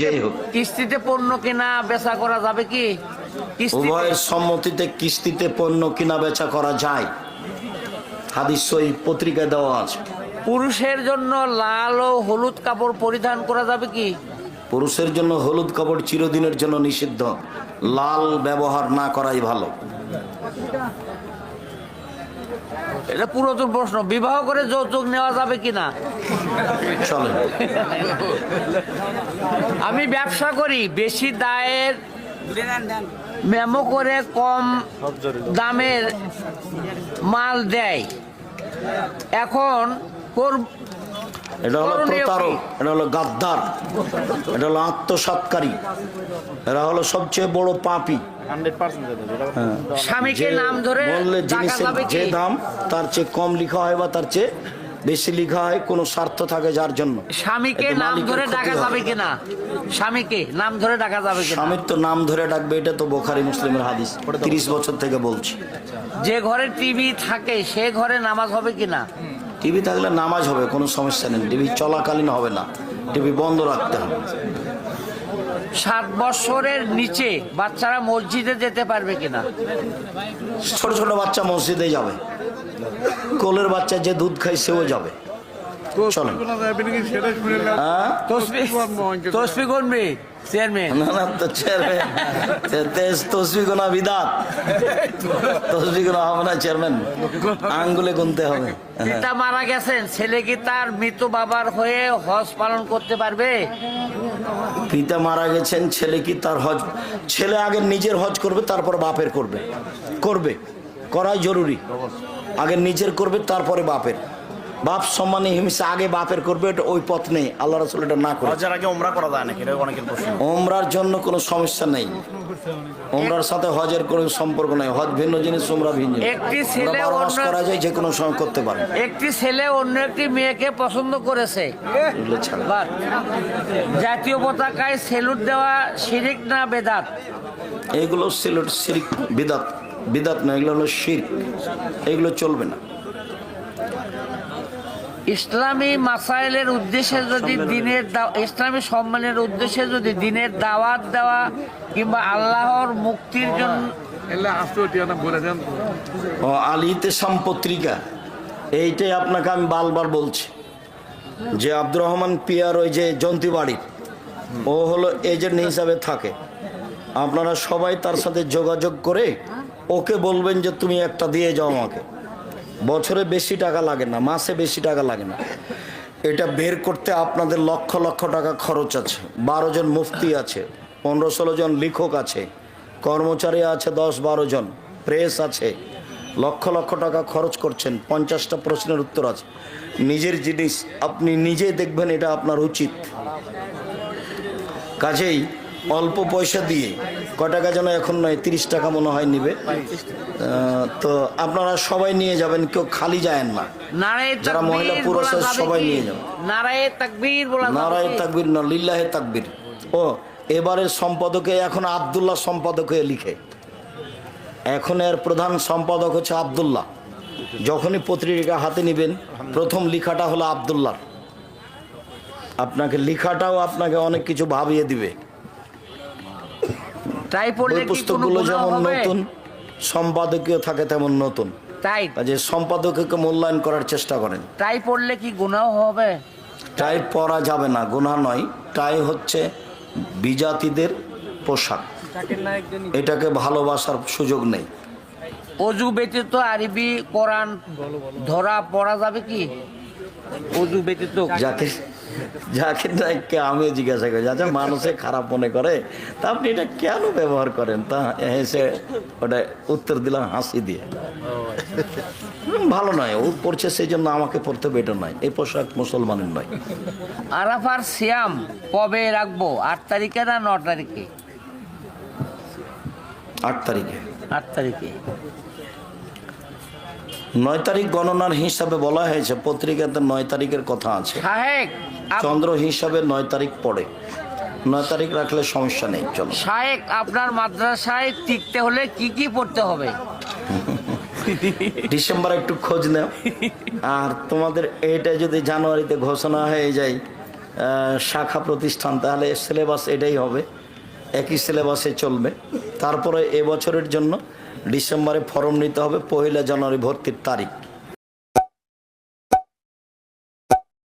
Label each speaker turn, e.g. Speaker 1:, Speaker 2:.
Speaker 1: যেই হোক।
Speaker 2: কিস্তিতে পণ্য কেনা বেচা করা যাবে কি?
Speaker 1: উভয়ের সম্মতিতে কিস্তিতে পণ্য কিনা বেচা করা যায়। হাদিস সই পত্রিকায় দেওয়া আছে।
Speaker 2: পুরুষের জন্য লাল ও হলুদ কাপড় পরিধান করা যাবে কি?
Speaker 1: পুরুষের জন্য হলুদ কাপড় চিরদিনের জন্য নিষিদ্ধ। লাল ব্যবহার না করাই ভালো।
Speaker 2: এটা পুরাতন প্রশ্ন। বিবাহ করে যৌতুক নেওয়া যাবে কিনা?
Speaker 1: চলে
Speaker 2: আমি ব্যবসা করি বেশি দায়ের মেমো করে কম দামের মাল দেয়। এখন
Speaker 1: এটা হলো প্রতারক এটা হলো গাদ্দার এটা হলো আত্মসৎকারী এরা হলো সবচেয়ে বড় পাপি। হ্যাঁ।
Speaker 2: স্বামীকে
Speaker 1: যে
Speaker 2: নাম ধরে
Speaker 1: বললে জিনিসের যে দাম তার চেয়ে কম লেখা হয় বা তার চেয়ে বেশি লেখা হয় কোনো স্বার্থ থাকে যার জন্য।
Speaker 2: স্বামীকে নাম ধরে ডাকা যাবে কিনা? স্বামীকে নাম ধরে ডাকা যাবে কিনা?
Speaker 1: স্বামীর তো নাম ধরে ডাকবে এটা তো বোখারি মুসলিমের হাদিস। তিরিশ বছর থেকে বলছি।
Speaker 2: যে ঘরে টিভি থাকে সে ঘরে নামাজ হবে কিনা?
Speaker 1: টিভি থাকলে নামাজ হবে কোনো সমস্যা নেই। টিভি চলাকালীন হবে না টিভি বন্ধ রাখতে হবে।
Speaker 2: সাত বছরের নিচে বাচ্চারা মসজিদে যেতে পারবে কিনা?
Speaker 1: ছোট ছোট বাচ্চা মসজিদে যাবে। কোলের বাচ্চা যে দুধ খায় সেও যাবে। চলেন।
Speaker 2: তসবি তসবি চেয়ারম্যান।
Speaker 1: না না তো চেয়ারম্যান। তসবি গোনা বিদাত। তসবি গোনা হবে না চেয়ারম্যান। আঙ্গুলে গুনতে হবে।
Speaker 2: পিতা মারা গেছেন ছেলে কি তার মৃত বাবার হয়ে হজ পালন করতে পারবে?
Speaker 1: পিতা মারা গেছেন ছেলে কি তার হজ ছেলে আগে নিজের হজ করবে তারপর বাপের করবে। করবে। করাই জরুরি। আগে নিজের করবে তারপরে বাপের। বাপ সম্মানে হিংসা আগে বাপের করবে এটা ওই পথ নেই। আল্লাহ রসুল এটা না করে।
Speaker 3: হজের আগে ওমরা করা যায় নাকি? অনেকের প্রশ্ন।
Speaker 1: ওমরার জন্য কোনো সমস্যা নেই। ওমরার সাথে হজের কোনো সম্পর্ক নেই। হজ ভিন্ন জিনিস ওমরা ভিন্ন।
Speaker 2: একটি ছেলে অন্য-
Speaker 1: করা যায় যে কোনো সময় করতে পারে।
Speaker 2: একটি ছেলে অন্য একটি মেয়েকে পছন্দ করেছে। জাতীয় পতাকায় সেলুট দেওয়া শিরিক না বেদাত?
Speaker 1: এগুলো সেলুট শিরিক বিদাত। বিদাত না এগুলো হলো শির এগুলো চলবে না।
Speaker 2: ইসলামী মাসাইলের উদ্দেশ্যে যদি দিনের দা- ইসলামী সম্মানের উদ্দেশ্যে যদি দিনের দাওয়াত দেওয়া কিংবা আল্লাহর মুক্তির জন্য।
Speaker 1: ও আলিতে পত্রিকা এইটাই আপনাকে আমি বারবার বলছি। যে আব্দুর রহমান পিয়ার ওই যে জন্তিবাড়ির ও হলো এজেন্ট হিসাবে থাকে। আপনারা সবাই তার সাথে যোগাযোগ করে ওকে বলবেন যে তুমি একটা দিয়ে যাও আমাকে। বছরে বেশি টাকা লাগে না, মাসে বেশি টাকা লাগে না। এটা বের করতে আপনাদের লক্ষ লক্ষ টাকা খরচ আছে। বারো জন মুফতি আছে, পনেরো ষোলো জন লেখক আছে, কর্মচারী আছে দশ বারো জন, প্রেস আছে। লক্ষ লক্ষ টাকা খরচ করছেন, পঞ্চাশটা প্রশ্নের উত্তর আছে। নিজের জিনিস, আপনি নিজে দেখবেন এটা আপনার উচিত। কাজেই অল্প পয়সা দিয়ে ক টাকা যেন এখন নয় তিরিশ টাকা মনে হয় নিবে। তো আপনারা সবাই নিয়ে যাবেন কেউ খালি যায়েন না। যারা মহিলা পুরুষ সবাই নিয়ে যাবেন।
Speaker 2: নারায়ে তাকবীর
Speaker 1: নারায়
Speaker 2: কি?
Speaker 1: তাকবির না লিল্লাহে তাকবির। ও এবারে সম্পাদকে এখন আবদুল্লাহ সম্পাদকে লিখে। এখন এর প্রধান সম্পাদক হচ্ছে আবদুল্লাহ। যখনই পত্রিকা হাতে নেবেন প্রথম লিখাটা হলো আবদুল্লাহ। আপনাকে লেখাটাও আপনাকে অনেক কিছু ভাবিয়ে দিবে।
Speaker 2: তাই পড়লে
Speaker 1: পুস্তকগুলো যেমন নতুন সম্পাদকীয় থাকে তেমন নতুন।
Speaker 2: তাই।
Speaker 1: কাজে সম্পাদককে মূল্যায়ন করার চেষ্টা করেন।
Speaker 2: তাই পড়লে কি গুনাহ হবে?
Speaker 1: টাই পরা যাবে না গুনাহ নয়। টাই হচ্ছে বিজাতিদের পোশাক। এটাকে ভালোবাসার সুযোগ নেই।
Speaker 2: অজু ব্যতীত আরবি কোরআন ধরা পড়া যাবে কি? অজু ব্যতীত।
Speaker 1: যাকে যাকে নাকি আমি জিজ্ঞাসা করি যাতে মানুষে খারাপ মনে করে? তা আপনি এটা কেন ব্যবহার করেন? তা হেসে ওটা উত্তর দিলাম হাসি দিয়ে। ভালো নয় ও পড়ছে সেই জন্য আমাকে পড়তে হবে এটা নয়। এই পোশাক মুসলমানের নয়।
Speaker 2: আরাফার সিয়াম কবে রাখব? আট তারিখে না ন তারিখে?
Speaker 1: আট তারিখে।
Speaker 2: আট তারিখে।
Speaker 1: নয় তারিখ গণনার হিসাবে বলা হয়েছে পত্রিকাতে নয় তারিখের কথা আছে। চন্দ্র হিসাবে নয় তারিখ পড়ে। নয় তারিখ রাখলে সমস্যা নেই চলো।
Speaker 2: শাহেক আপনার মাদ্রাসায় টিকতে হলে কি কি পড়তে হবে?
Speaker 1: ডিসেম্বর একটু খোঁজ নাও। আর তোমাদের এটা যদি জানুয়ারিতে ঘোষণা হয়ে যায় শাখা প্রতিষ্ঠান তাহলে সিলেবাস এটাই হবে। একই সিলেবাসে চলবে। তারপরে এবছরের জন্য ডিসেম্বরে ফর্ম নিতে হবে পহিলা জানুয়ারি ভর্তির তারিখ।